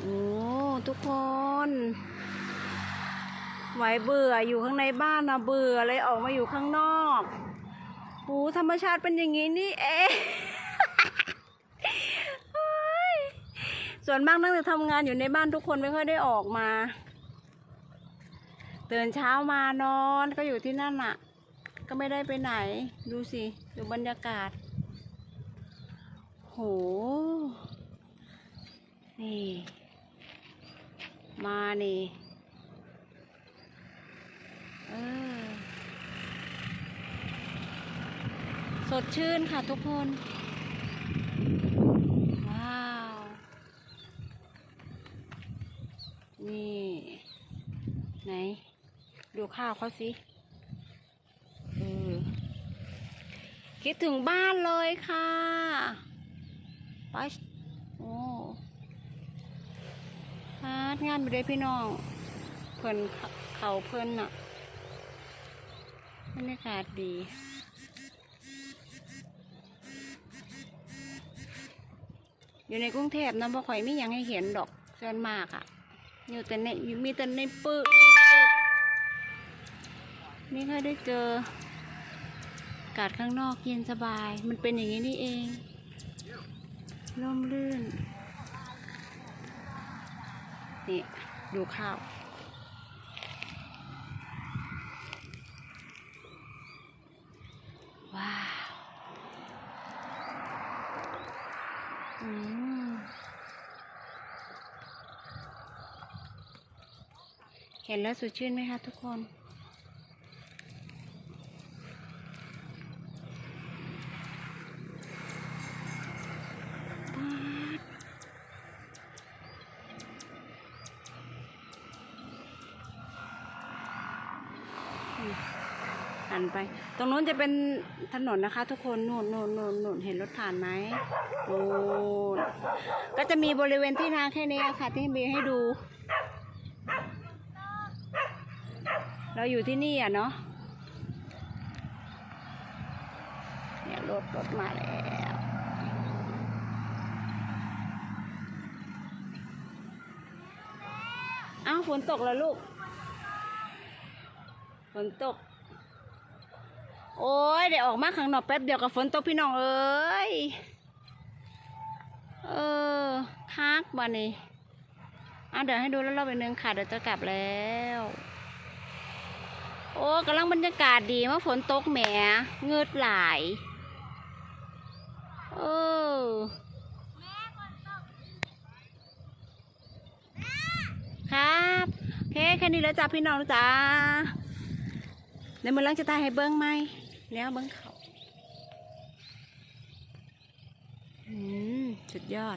โอ้ทุกคนไหวเบื่ออยู่ข้างในบ้านนะเบื่อเลยออกมาอยู่ข้างนอกโอ้ธรรมชาติเป็นอย่างนี้นี่เองส่วนมากนั่งแต่ทำงานอยู่ในบ้านทุกคนไม่ค่อยได้ออกมาตื่นเช้ามานอนก็อยู่ที่นั่นน่ะก็ไม่ได้ไปไหน ดูสิดูบรรยากาศ โห นี่ มานี่สดชื่นค่ะทุกคน ว้าว นี่ ไหน ดูข้าวเขาสิออคิดถึงบ้านเลยค่ะไปโอ้ ฮาดงานไปเลยพี่น้อง เพิ่นเขาเพิ่นน่ะบรรยากาศดีอยู่ในกรุงเทพนะบ่ค่อยมียังให้เห็นดอกส่วนมากอะ่ะ อยู่แต่ในมีแต่ในปึกไม่ค่อยได้เจออากาศข้างนอกเย็นสบาย มันเป็นอย่างนี้นี่เอง ร่มรื่น นี่ดูข้าว ว้าว อืมเห็นแล้วสดชื่นไหมคะทุกคน หันไป ตรงนู้นจะเป็นถนนนะคะ ทุกคนนู่นนู่นนู่นนู่นเห็นรถผ่านไหมนู่นก็จะมีบริเวณที่นาแค่นี้ค่ะ ที่มีให้ดู เราอยู่ที่นี่อะเนาะเนี่ยรถรถมาแล้วอ้าวฝนตกแล้วลูก ฝนตก โอ้ยเดี๋ยวออกมาข้างนอกแป๊บเดียวกับฝนตกพี่น้องเอ้ย เออคักบ่นี่อะเดี๋ยวให้ดูแล้วเราไปนึงค่ะเดี๋ยวจะกลับแล้ว โอ้กำลังบรรยากาศดีว่าฝนตกแหมเงืดหลายเออครับ โอเค แค่นี้แล้วจ้าพี่น้องจ้า แล้วมือหลังจะตายให้เบิ้งไหมแล้วเบิ้งเขาอืมสุดยอด